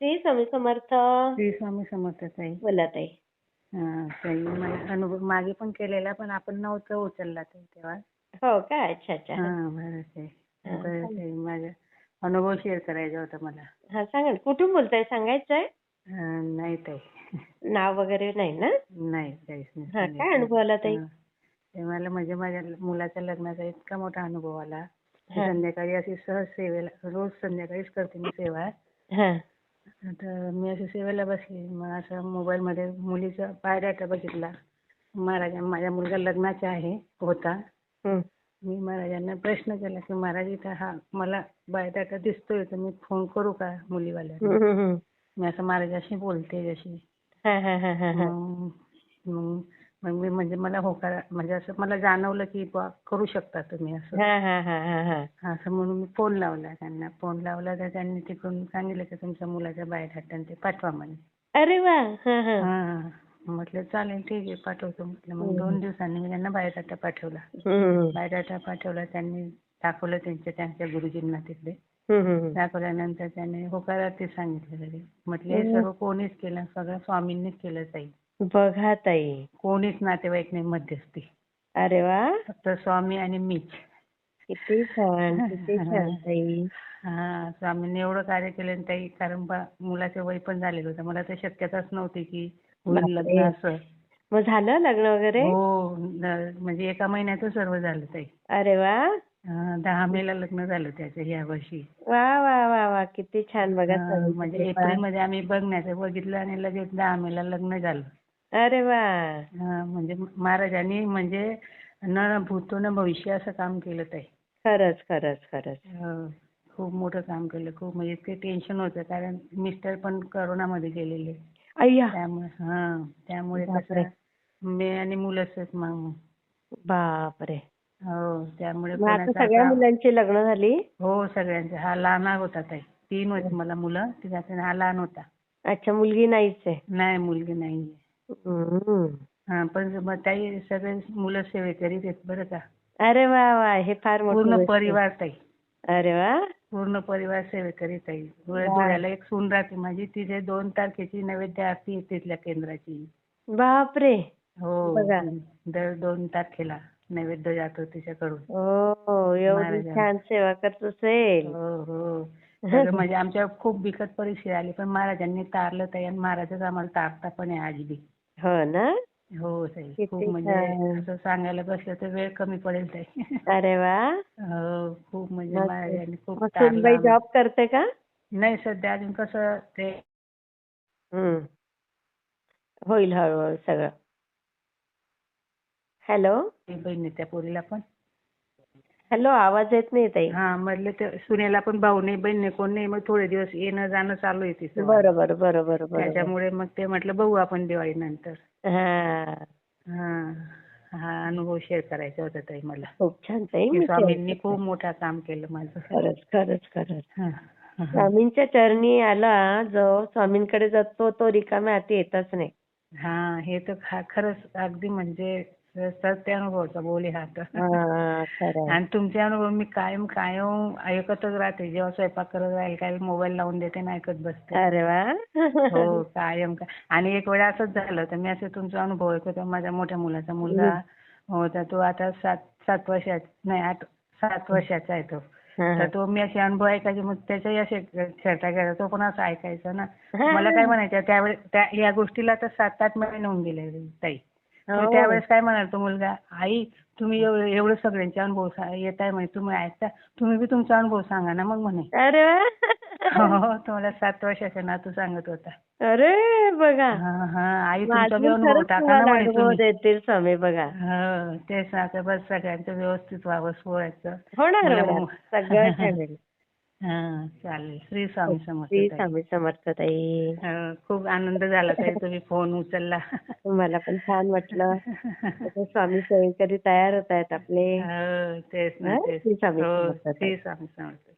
श्री स्वामी समर्थ. श्री स्वामी समर्थ ताई. बोला ताई. हा ताई मला अनुभव मागे पण केलेला पण आपण नव्हतं उचलला ताई तेव्हा. हो का? अच्छा अच्छा. हा बरं ताई. बरं ताई माझा अनुभव शेअर करायचा होता मला. हा सांगा ना कुठून बोलताय? सांगायचंय? हा, नाही ताई. नाव वगैरे नाही ना? नाही काहीच नाही. काय. अनुभव आला ताई? हा. ते मला म्हणजे माझ्या मुलाच्या लग्नाचा इतका मोठा अनुभव आला. की हा. संध्याकाळी अशी सहज सेवेला रोज संध्याकाळीच करते मी सेवा. हा. तर मी अशी सेवेला बसली. मग असं मोबाईल मध्ये मुलीचा बायोडाटा बघितला. महाराजा माझा मुलगा लग्नाचा आहे होता. मी महाराजांना प्रश्न केला की महाराज इथं हा मला बायोडाटा दिसतोय तर मी फोन करू का मुलीवाल्याला. मी असं महाराजाशी बोलते जशी. हा हा हा हा हा. मग मग- मग मी म्हणजे मला होकार म्हणजे असं मला जाणवलं की बुवा करू शकता तुम्ही असं. हा हा हा हा हा. असं म्हणून मी फोन लावला त्यांना. फोन लावला तर त्यांनी तिकडून सांगितलं की तुमच्या मुलाच्या बायोडाटा आणि ते पाठवा म्हणे. अरे वा! हा हा. हा म्हटलं चालेल ठीक आहे पाठवतो म्हटलं. मग दोन दिवसांनी मी त्यांना बायोडाटा पाठवला. हम्म, बायोडाटा पाठवला त्यांनी दाखवलं त्यांच्या त्यांच्या गुरुजींना तिकडे. हम्म, हम्म. दाखवल्यानंतर त्यांनी होकारार्थी सांगितलं तरी. म्हटलं हे सर्व कोणीच केलं सगळं स्वामींनीच केलं ताई. बघा ताई. कोणीच नातेवाईक नाही मध्यस्थी. अरे वा. फक्त स्वामी आणि मीच किती छान किती छान ताई. हा स्वामींनी एवढं कार्य केलं ना ताई कारण बा मुलाचं वय पण झालेलं होतं. मला तर शक्यताच नव्हती की होईल. लग्न असं. मग झालं लग्न वगैरे? हो न- म्हणजे एका महिन्यातच सर्व झालं ताई. अरे वा. हा, दहा मेला लग्न झालं त्याचं या वर्षी. वा वा वा वा. किती छान. बघा म्हणजे. एप्रिलमध्ये आम्ही बघण्याचं बघितलं आणि लगेच दहा मेला लग्न झालं. अरे वा. हा, म्हणजे महाराजांनी म्हणजे न भूतो न भविष्य असं काम केलं ताई. खरंच खरंच खरंच. हो, खूप मोठं काम केलं खूप म्हणजे इतके टेन्शन होतं कारण मिस्टर पण करोनामध्ये गेलेले. अय्या. त्यामुळे हा त्यामुळे बापरे. मी आणि मुलंच आहेत मग. बापरे. हो त्यामुळे मग आता कोणाचा सगळ्या मुलांची लग्न झाली? हो सगळ्यांचे. हा लहान होता ताई. तीन होते मला मुलं. त्याच्यात हा लहान होता. अच्छा मुलगी नाहीच आहे. नाही मुलगी नाहीये. हा पण मग ताई सगळे मुलं सेवेकरीत आहेत बरं का. अरे वा वा हे फार मोठं पूर्ण. परिवार ताई. अरे वा. पूर्ण परिवार सेवेकरीत आहे. धुळ्याला एक सून राहते माझी. तिथे दोन तारखेची नैवेद्य आरती आहे तिथल्या केंद्राची. बापरे. हो बघा. दर दोन तारखेला नैवेद्य जातो तिच्याकडून. हो एवढी. छान सेवा करत असेल. हो हो. सगळं म्हणजे आमच्या खूप बिकट परिस्थिती आली पण महाराजांनी तारलं ताई आणि महाराजच आम्हाला तारता पण आहे आज बी हो ना? हो ताई खूप म्हणजे. असं सांगायला बसलं तर वेळ कमी पडेल ताई. अरे वा. हो खूप म्हणजे खूप मग सुनबाई. जॉब करते का? नाही सध्या अजून कसं ते. होईल हळूहळू सगळं. हॅलो? बहिणी त्या पोरीला पण. हॅलो आवाज येत नाही ताई. हा म्हटलं ते सुनेला पण भाऊ नाही बहीण नाही कोण नाही मग थोडे दिवस येणं जाणं चालू आहे तिचं. बरोबर बरोबर बरोबर. त्याच्यामुळे मग ते म्हटलं बघू आपण दिवाळी नंतर हा. हा हा अनुभव शेअर करायचा होता ताई मला. खूप छान ताई की मी स्वामींनी खूप. मोठं काम केलं माझं. खरंच खरंच खरंच. हा, हा. स्वामींच्या चरणी आला जो स्वामींकडे जातो तो रिकाम्या हाती येतच नाही. हा हे तर खा- खरंच अगदी म्हणजे सत्य अनुभवाचा बोली हा तर आणि तुमचे अनुभव मी कायम कायम ऐकतच राहते. जेव्हा स्वयंपाक करत राहील काय मोबाईल लावून देते ना ऐकत बसते. अरे वा. हो कायम का. आणि एक वेळा असंच झालं तर मी असं तुमचा अनुभव ऐकत. माझ्या मोठ्या मुलाचा मुलगा होता. तो आता सात सात वर्षाचा नाही आठ सात वर्षाचा आहे तो. तर तो मी असे अनुभव ऐकायचे. मग त्याच्याही असे छटा घ्यायचा तो पण असं ऐकायचा ना. मला काय म्हणायचं त्यावेळेस त्या या गोष्टीला तर सात आठ महिने होऊन गेले ताई. तर हो. त्यावेळेस काय म्हणाल तो मुलगा आई तुम्ही एव- एवढं सगळ्यांचे अनुभव येत आहे म्हणे तुम्ही ऐकता तुम्ही बी तुमचा अनुभव सांगा ना मग म्हणे. अरे वा! हो तुम्हाला सात वर्षाचा नातू सांगत होता. अरे बघा. हा हा आई तुमचा देतील स्वामी बघा. हो तेच ना आता बस सगळ्यांचं व्यवस्थित व्हावं सोहळ्याचं होणार सगळं हा चालेल. श्री स्वामी समर्थ श्री ताई. स्वामी समर्थ ताई. हो, खूप आनंद झाला ताई तुम्ही फोन उचलला. मला पण छान वाटलं. आता स्वामी सेवेकरी तयार होत आहेत आपले. हो तेच ना हा, तेच. श्री स्वामी हो समर्थ ताई. श्री स्वामी समर्थ